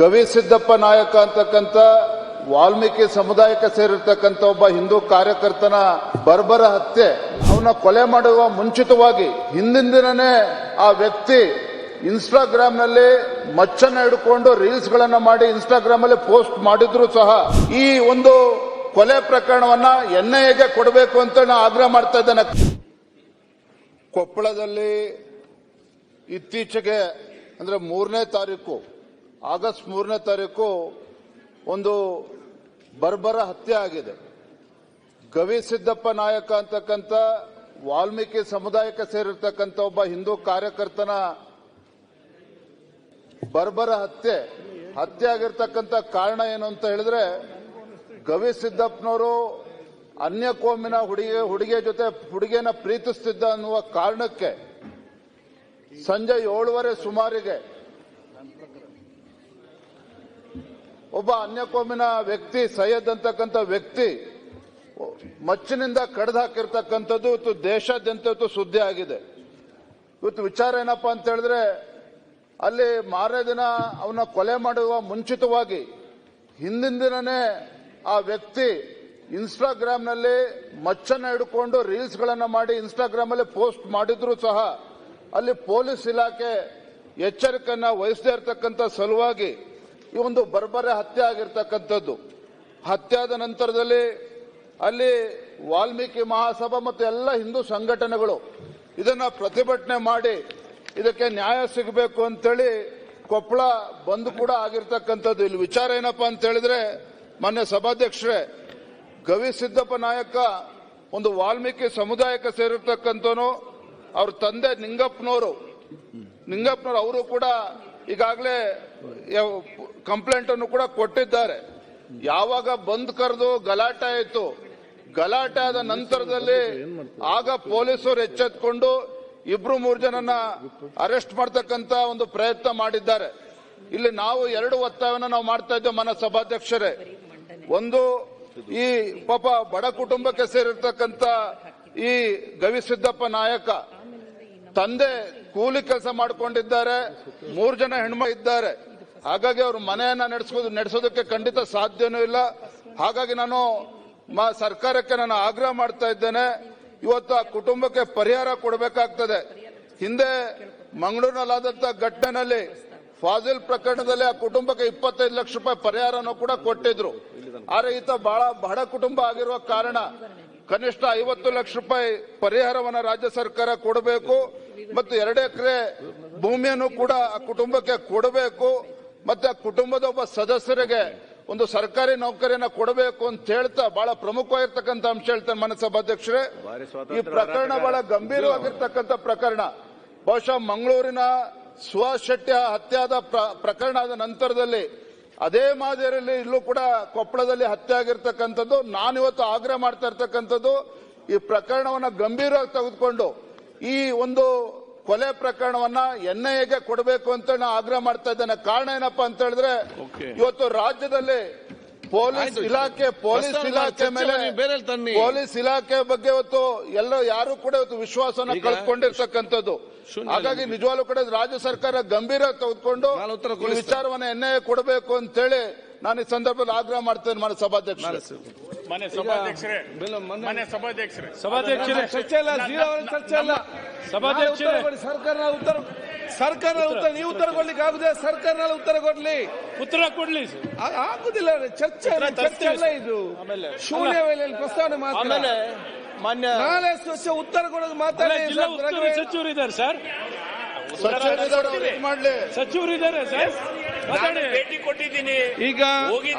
ಗವಿ ಸಿದ್ದಪ್ಪ ನಾಯಕ ಅಂತಕ್ಕಂಥ ವಾಲ್ಮೀಕಿ ಸಮುದಾಯಕ್ಕೆ ಸೇರಿರ್ತಕ್ಕಂಥ ಒಬ್ಬ ಹಿಂದೂ ಕಾರ್ಯಕರ್ತನ ಬರ್ಬರ ಹತ್ಯೆ, ಅವನ ಕೊಲೆ ಮಾಡುವ ಮುಂಚಿತವಾಗಿ ಹಿಂದಿನ ದಿನನೇ ಆ ವ್ಯಕ್ತಿ ಇನ್ಸ್ಟಾಗ್ರಾಮ್ನಲ್ಲಿ ಮಚ್ಚನ್ನ ಹಿಡ್ಕೊಂಡು ರೀಲ್ಸ್ ಗಳನ್ನ ಮಾಡಿ ಇನ್ಸ್ಟಾಗ್ರಾಮ್ ಅಲ್ಲಿ ಪೋಸ್ಟ್ ಮಾಡಿದ್ರು ಸಹ ಈ ಒಂದು ಕೊಲೆ ಪ್ರಕರಣವನ್ನ ಎನ್ಐಎಗೆ ಕೊಡಬೇಕು ಅಂತ ನಾನು ಆಗ್ರಹ ಮಾಡ್ತಾ ಇದ್ದೇನೆ. ಕೊಪ್ಪಳದಲ್ಲಿ ಇತ್ತೀಚೆಗೆ ಅಂದ್ರೆ ಮೂರನೇ ತಾರೀಕು ಆಗಸ್ಟ್ ಮೂರನೇ ತಾರೀಕು ಒಂದು ಬರ್ಬರ ಹತ್ಯೆ ಆಗಿದೆ. ಗವಿ ಸಿದ್ದಪ್ಪ ನಾಯಕ ಅಂತಕ್ಕಂಥ, ವಾಲ್ಮೀಕಿ ಸಮುದಾಯಕ್ಕೆ ಸೇರಿರ್ತಕ್ಕಂಥ ಒಬ್ಬ ಹಿಂದೂ ಕಾರ್ಯಕರ್ತನ ಬರ್ಬರ ಹತ್ಯೆ ಹತ್ಯೆ ಆಗಿರ್ತಕ್ಕಂಥ ಕಾರಣ ಏನು ಅಂತ ಹೇಳಿದ್ರೆ, ಗವಿ ಸಿದ್ದಪ್ಪನವರು ಅನ್ಯ ಕೋಮಿನ ಹುಡುಗಿ, ಹುಡುಗಿಯ ಜೊತೆ ಹುಡುಗಿಯನ್ನ ಪ್ರೀತಿಸ್ತಿದ್ದ ಅನ್ನುವ ಕಾರಣಕ್ಕೆ ಸಂಜೆ ಏಳುವರೆ ಸುಮಾರಿಗೆ ಒಬ್ಬ ಅನ್ಯಕೋಮಿನ ವ್ಯಕ್ತಿ ಸೈಯದ್ ಅಂತಕ್ಕಂಥ ವ್ಯಕ್ತಿ, ಮಚ್ಚಿನಿಂದ ಕಡ್ದು ಹಾಕಿರ್ತಕ್ಕಂಥದ್ದು, ಇವತ್ತು ದೇಶಾದ್ಯಂತ ಇವತ್ತು ಸುದ್ದಿ ಆಗಿದೆ. ಇವತ್ತು ವಿಚಾರ ಏನಪ್ಪ ಅಂತ ಹೇಳಿದ್ರೆ, ಅಲ್ಲಿ ಮಾರನೇ ದಿನ ಅವನ ಕೊಲೆ ಮಾಡುವ ಮುಂಚಿತವಾಗಿ ಹಿಂದಿನ ದಿನನೇ ಆ ವ್ಯಕ್ತಿ ಇನ್ಸ್ಟಾಗ್ರಾಮ್ನಲ್ಲಿ ಮಚ್ಚನ್ನ ಹಿಡ್ಕೊಂಡು ರೀಲ್ಸ್ ಗಳನ್ನ ಮಾಡಿ ಇನ್ಸ್ಟಾಗ್ರಾಮ್ ಅಲ್ಲಿ ಪೋಸ್ಟ್ ಮಾಡಿದ್ರು ಸಹ ಅಲ್ಲಿ ಪೊಲೀಸ್ ಇಲಾಖೆ ಎಚ್ಚರಿಕೆಯನ್ನ ವಹಿಸದೇ ಇರತಕ್ಕಂಥ ಸಲುವಾಗಿ ಈ ಒಂದು ಬರ್ಬರೆ ಹತ್ಯೆ ಆಗಿರ್ತಕ್ಕಂಥದ್ದು. ಹತ್ಯಾದ ನಂತರದಲ್ಲಿ ಅಲ್ಲಿ ವಾಲ್ಮೀಕಿ ಮಹಾಸಭಾ ಮತ್ತು ಎಲ್ಲ ಹಿಂದೂ ಸಂಘಟನೆಗಳು ಇದನ್ನ ಪ್ರತಿಭಟನೆ ಮಾಡಿ ಇದಕ್ಕೆ ನ್ಯಾಯ ಸಿಗಬೇಕು ಅಂತೇಳಿ ಕೊಪ್ಪಳ ಬಂದ್ ಕೂಡ ಆಗಿರ್ತಕ್ಕಂಥದ್ದು. ಇಲ್ಲಿ ವಿಚಾರ ಏನಪ್ಪಾ ಅಂತ ಹೇಳಿದ್ರೆ ಮೊನ್ನೆ ಸಭಾಧ್ಯಕ್ಷರೇ, ಗವಿ ಸಿದ್ದಪ್ಪ ನಾಯಕ ಒಂದು ವಾಲ್ಮೀಕಿ ಸಮುದಾಯಕ್ಕೆ ಸೇರಿರ್ತಕ್ಕಂಥವನು, ಅವ್ರ ತಂದೆ ನಿಂಗಪ್ಪನವರು. ನಿಂಗಪ್ಪನವರು, ಅವರು ಕೂಡ ಈಗಾಗಲೇ ಕಂಪ್ಲೇಂಟ್ ಅನ್ನು ಕೂಡ ಕೊಟ್ಟಿದ್ದಾರೆ. ಯಾವಾಗ ಬಂದ್ ಕರೆದು ಗಲಾಟೆ ಆಯಿತು, ಗಲಾಟೆ ಆದ ನಂತರದಲ್ಲಿ ಆಗ ಪೊಲೀಸರು ಎಚ್ಚೆತ್ಕೊಂಡು ಇಬ್ರು ಮೂರು ಜನನ ಅರೆಸ್ಟ್ ಮಾಡ್ತಕ್ಕಂತ ಒಂದು ಪ್ರಯತ್ನ ಮಾಡಿದ್ದಾರೆ. ಇಲ್ಲಿ ನಾವು ಎರಡು ಒತ್ತಾಯವನ್ನು ನಾವು ಮಾಡ್ತಾ ಇದ್ದೇವೆ ಮನ ಸಭಾಧ್ಯಕ್ಷರೇ. ಒಂದು ಈ ಪಾಪ ಬಡ ಕುಟುಂಬಕ್ಕೆ ಸೇರಿರ್ತಕ್ಕಂತ ಈ ಗವಿಸಿದ್ದಪ್ಪ ನಾಯಕ ತಂದೆ ಕೂಲಿ ಕೆಲಸ ಮಾಡಿಕೊಂಡಿದ್ದಾರೆ, ಮೂರು ಜನ ಹೆಣ್ಮ ಇದ್ದಾರೆ. ಹಾಗಾಗಿ ಅವ್ರ ಮನೆಯನ್ನ ನಡೆಸೋದು ನಡೆಸೋದಕ್ಕೆ ಖಂಡಿತ ಸಾಧ್ಯನೂ ಇಲ್ಲ. ಹಾಗಾಗಿ ನಾನು ಸರ್ಕಾರಕ್ಕೆ ನಾನು ಆಗ್ರಹ ಮಾಡ್ತಾ ಇದ್ದೇನೆ. ಇವತ್ತು ಆ ಕುಟುಂಬಕ್ಕೆ ಪರಿಹಾರ ಕೊಡಬೇಕಾಗ್ತದೆ. ಹಿಂದೆ ಮಂಗಳೂರಿನಲ್ಲಾದಂತ ಘಟನೆಯಲ್ಲಿ ಫಾಜಿಲ್ ಪ್ರಕರಣದಲ್ಲಿ ಆ ಕುಟುಂಬಕ್ಕೆ ಇಪ್ಪತ್ತೈದು ಲಕ್ಷ ರೂಪಾಯಿ ಪರಿಹಾರನೂ ಕೂಡ ಕೊಟ್ಟಿದ್ರು. ಆದ್ರೆ ಈತ ಬಹಳ ಬಡ ಕುಟುಂಬ ಆಗಿರುವ ಕಾರಣ ಕನಿಷ್ಠ ಐವತ್ತು ಲಕ್ಷ ರೂಪಾಯಿ ಪರಿಹಾರವನ್ನ ರಾಜ್ಯ ಸರ್ಕಾರ ಕೊಡಬೇಕು. ಮತ್ತು ಎರಡು ಎಕರೆ ಭೂಮಿಯನ್ನು ಕೂಡ ಆ ಕುಟುಂಬಕ್ಕೆ ಕೊಡಬೇಕು. ಮತ್ತೆ ಆ ಕುಟುಂಬದ ಒಬ್ಬ ಸದಸ್ಯರಿಗೆ ಒಂದು ಸರ್ಕಾರಿ ನೌಕರಿಯನ್ನ ಕೊಡಬೇಕು ಅಂತ ಹೇಳ್ತಾ ಬಹಳ ಪ್ರಮುಖವಾಗಿರ್ತಕ್ಕಂಥ ಅಂಶ ಹೇಳ್ತಾನೆ ಮನೆ ಸಭಾಧ್ಯಕ್ಷರೇ ಈ ಪ್ರಕರಣ ಬಹಳ ಗಂಭೀರವಾಗಿರ್ತಕ್ಕಂಥ ಪ್ರಕರಣ. ಬಹುಶಃ ಮಂಗಳೂರಿನ ಶೆಟ್ಟಿ ಹತ್ಯಾದ ಪ್ರ- ಪ್ರಕರಣ ಆದ ನಂತರದಲ್ಲಿ ಅದೇ ಮಾದರಿಯಲ್ಲಿ ಇಲ್ಲೂ ಕೂಡ ಕೊಪ್ಪಳದಲ್ಲಿ ಹತ್ಯೆ ಆಗಿರ್ತಕ್ಕಂಥದ್ದು ನಾನಿವತ್ತು ಆಗ್ರಹ ಮಾಡ್ತಾ ಇರ್ತಕ್ಕಂಥದ್ದು ಈ ಪ್ರಕರಣವನ್ನು ಗಂಭೀರವಾಗಿ ತೆಗೆದುಕೊಂಡು ಈ ಒಂದು ಕೊಲೆ ಪ್ರಕರಣವನ್ನ ಎನ್ಐಎಗೆ ಕೊಡಬೇಕು ಅಂತ ನಾನು ಆಗ್ರಹ ಮಾಡ್ತಾ ಇದ್ದೇನೆ ಕಾರಣ ಏನಪ್ಪಾ ಅಂತ ಹೇಳಿದ್ರೆ ಇವತ್ತು ರಾಜ್ಯದಲ್ಲಿ ಪೊಲೀಸ್. ಇಲಾಖೆ ಪೊಲೀಸ್ ಇಲಾಖೆ ಮೇಲೆ. ಪೊಲೀಸ್ ಇಲಾಖೆ ಬಗ್ಗೆ ಇವತ್ತು ಎಲ್ಲ ಯಾರು ಕೂಡ ಇವತ್ತು ವಿಶ್ವಾಸನ ಕಳ್ಕೊಂಡಿರ್ತಕ್ಕಂಥದ್ದು ಹಾಗಾಗಿ ನಿಜವಾಗ್ಲೂ ಕೂಡ ರಾಜ್ಯ ಸರ್ಕಾರ ಗಂಭೀರ ತೆಗೆದುಕೊಂಡು. ವಿಚಾರವನ್ನ ಎನ್ಐಎ ಕೊಡಬೇಕು ಅಂತೇಳಿ ನಾನು ಈ ಸಂದರ್ಭದಲ್ಲಿ ಆಗ್ರಹ ಮಾಡ್ತೇನೆ ಮಾನ್ಯ ಸಭಾಧ್ಯಕ್ಷ ಮನೆ ಸಭಾಧ್ಯಕ್ಷರೇ ಮನೆ ಸಭಾಧ್ಯಕ್ಷರೇ. ಸಭಾಧ್ಯಕ್ಷರೇ. ಚರ್ಚೆ ಇಲ್ಲ ಜೀರೋ ಚರ್ಚೆ ಇಲ್ಲ. ಸಭಾಧ್ಯಕ್ಷರೇ. ಸರ್ಕಾರ ಉತ್ತರ ಸರ್ಕಾರ ಉತ್ತರ ನೀವು ಉತ್ತರ ಕೊಡ್ಲಿಕ್ಕೆ ಆಗುದೇ ಸರ್ಕಾರ ಉತ್ತರ ಕೊಡ್ಲಿ. ಉತ್ತರ ಕೊಡ್ಲಿ ಆಗುದಿಲ್ಲ ಚರ್ಚೆ ಚರ್ಚೆ ಇಲ್ಲ ಅಲ್ಲ ಇದು. ಆಮೇಲೆ. ಶೂನ್ಯ ವೇಳೆಯಲ್ಲಿ ಪ್ರಸ್ತಾವನೆ ಮಾತ್ರ. ಆಮೇಲೆ ಮಾನ್ಯ ನಾಳೆ ಸ್ವಚ್ಛ ಉತ್ತರ ಕೊಡೋದು ಮಾತಾಡಿ ಸಚಿವರು ಇದ್ದಾರೆ ಸರ್ ಸಚಿವರು ಇದ್ದಾರೆ ಸರ್. ಮಾತಾಡಿ ಭೇಟಿ ಕೊಟ್ಟಿದ್ದೀನಿ. ಈಗ ಹೋಗಿದ್ದೀನಿ.